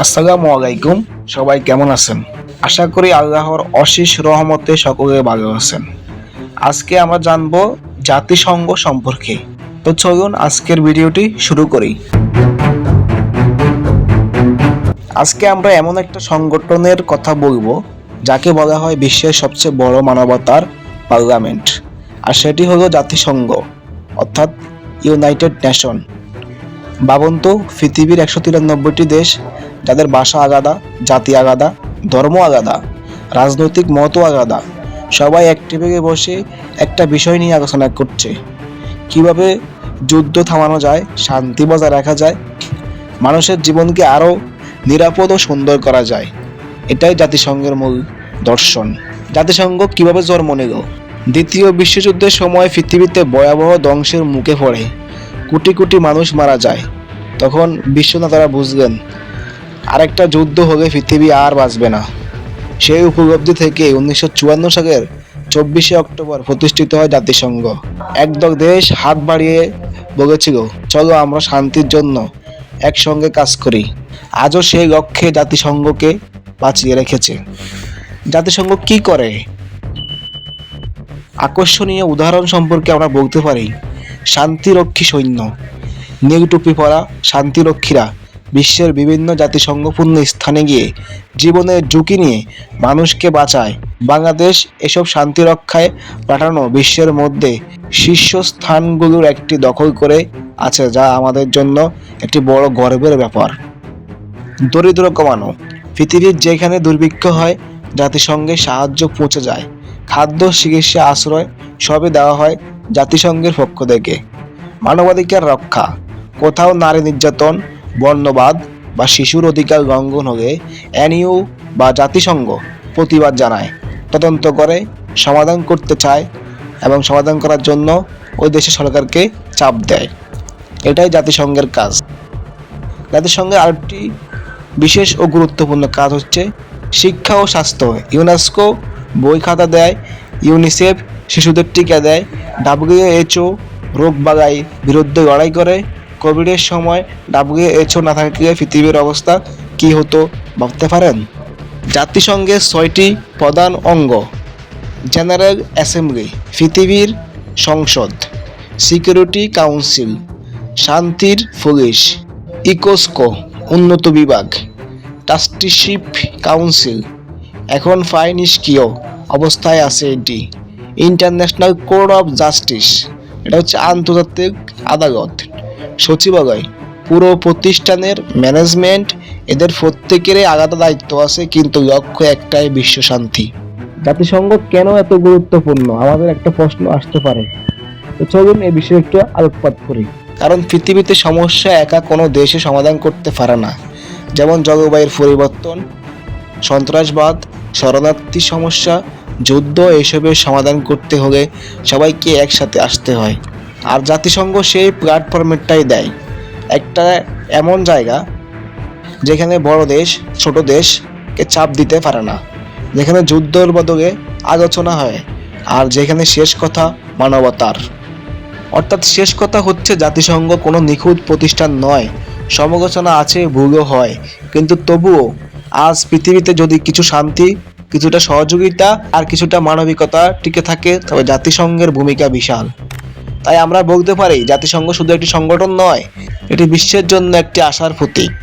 আসসালামু আলাইকুম, সবাই কেমন আছেন? আশা করি আল্লাহর অশেষ রহমতে সকলে ভালো আছেন। আজকে আমরা জানব জাতিসংঘ সম্পর্কে। তো চলুন আজকের ভিডিওটি শুরু করি। আজকে আমরা এমন একটা সংগঠনের কথা বলব, যাকে বলা হয় বিশ্বের সবচেয়ে বড় মানবতার পার্লামেন্ট, আর সেটি হলো জাতিসংঘ, অর্থাৎ ইউনাইটেড নেশন। ভাবুন তো, পৃথিবীর একশো তিরানব্বইটি দেশ যাদের ভাষা আলাদা, জাতি আলাদা, ধর্ম আলাদা, রাজনৈতিক মতও আলাদা। সবাই এক টেবিলে বসে একটা বিষয় নিয়ে আলোচনা করছে। কীভাবে যুদ্ধ থামানো যায়, শান্তি বজায় রাখা যায়, মানুষের জীবনকে আরও নিরাপদ ও সুন্দর করা যায়, এটাই জাতিসংঘের মূল দর্শন। জাতিসংঘ কীভাবে জন্ম নিল? দ্বিতীয় বিশ্বযুদ্ধের সময় পৃথিবীতে ভয়াবহ ধ্বংসের মুখে পড়ে। কোটি কোটি মানুষ মারা যায়। তখন বিশ্বনেতারা বুঝলেন আরেকটা যুদ্ধ হলে পৃথিবী আর বাঁচবে না। সেই উপলব্ধি থেকে উনিশশো চুয়ান্ন সালের চব্বিশে অক্টোবর প্রতিষ্ঠিত হয় জাতিসংঘ। একদল দেশ হাত বাড়িয়ে বলেছিল, চলো আমরা শান্তির জন্য একসঙ্গে কাজ করি। আজও সেই লক্ষ্যে জাতিসংঘকে বাঁচিয়ে রেখেছে। জাতিসংঘ কি করে? আকর্ষণীয় উদাহরণ সম্পর্কে আমরা বলতে পারি, শান্তিরক্ষী সৈন্য। নীল টুপি পরা শান্তিরক্ষীরা বিশ্বের বিভিন্ন জাতিসংঘপূর্ণ স্থানে গিয়ে জীবনের ঝুঁকি নিয়ে মানুষকে বাঁচায়। বাংলাদেশ এসব শান্তি রক্ষায় পাঠানো বিশ্বের মধ্যে শীর্ষস্থানগুলোর একটি দখল করে আছে, যা আমাদের জন্য একটি বড় গর্বের ব্যাপার। দরিদ্র কমানো, পৃথিবীর যেখানে দুর্ভিক্ষ হয়, জাতিসংঘে সাহায্য পৌঁছে যায়। খাদ্য, চিকিৎসা, আশ্রয় সবই দেওয়া হয় জাতিসংঘের পক্ষ থেকে। মানবাধিকার রক্ষা, কোথাও নারী নির্যাতন বর্ণবাদ বা শিশুর অধিকার লঙ্ঘন হলে এনইউ বা জাতিসংঘ প্রতিবাদ জানায়, তদন্ত করে, সমাধান করতে চায় এবং সমাধান করার জন্য ওই দেশের সরকারকে চাপ দেয়। এটাই জাতিসংঘের কাজ। জাতিসংঘের আরেকটি বিশেষ ও গুরুত্বপূর্ণ কাজ হচ্ছে শিক্ষা ও স্বাস্থ্য। ইউনেস্কো বই খাতা দেয়, ইউনিসেফ শিশুদের টিকা দেয়, ডাব্লিউএইচও রোগ বাগাই বিরুদ্ধে লড়াই করে কোভিডের সময় ডাব্লিউএইচও না থাকলে পৃথিবীর অবস্থা কি হতো ভাবতে পারেন? জাতিসংঘের ছয়টি প্রধান অঙ্গ, জেনারেল অ্যাসেম্বলি, পৃথিবীর সংসদ, সিকিউরিটি কাউন্সিল, শান্তির পুলিশ, ইকোস্কো, উন্নত বিভাগ, ট্রাস্টিশিপ কাউন্সিল। এখন নিষ্ক্রিয় অবস্থায় আছে এটি। ইন্টারন্যাশনাল কোর্ট অফ জাস্টিস, এটা হচ্ছে আন্তর্জাতিক আদালত। সচিবালয়। পুরো প্রতিষ্ঠানের ম্যানেজমেন্ট এদের প্রত্যেকেরই আলাদা দায়িত্ব আছে কিন্তু লক্ষ্য একটাই বিশ্ব শান্তি। জাতিসংঘ কেন এত গুরুত্বপূর্ণ? আমাদের একটা প্রশ্ন আসতে পারে। তো চলুন এই বিষয়ে একটু আলোকপাত করি। কারণ পৃথিবীতে সমস্যা একা কোনো দেশে সমাধান করতে পারে না। যেমন জলবায়ুর পরিবর্তন সন্ত্রাসবাদ শরণার্থী সমস্যা যুদ্ধ এসবের সমাধান করতে হলে সবাইকে একসাথে আসতে হয়। আর জাতিসংঘ সেই প্ল্যাটফর্মেরটাই দেয়। একটা এমন জায়গা যেখানে বড় দেশ, ছোট দেশকে চাপ দিতে পারে না, যেখানে যুদ্ধর বদলে আলোচনা হয় আর যেখানে শেষ কথা মানবতার। অর্থাৎ শেষ কথা হচ্ছে জাতিসংঘ কোনো নিখুঁত প্রতিষ্ঠান নয়, সমালোচনা আছে, ভুলও হয়, কিন্তু তবুও আজ পৃথিবীতে যদি কিছু শান্তি, কিছুটা সহযোগিতা আর কিছুটা মানবিকতা টিকে থাকে, তবে জাতিসংঘের ভূমিকা বিশাল। তাই আমরা বলতে পারি জাতিসংঘ শুধু একটি সংগঠন নয়, এটি বিশ্বের জন্য একটি আশার প্রতীক।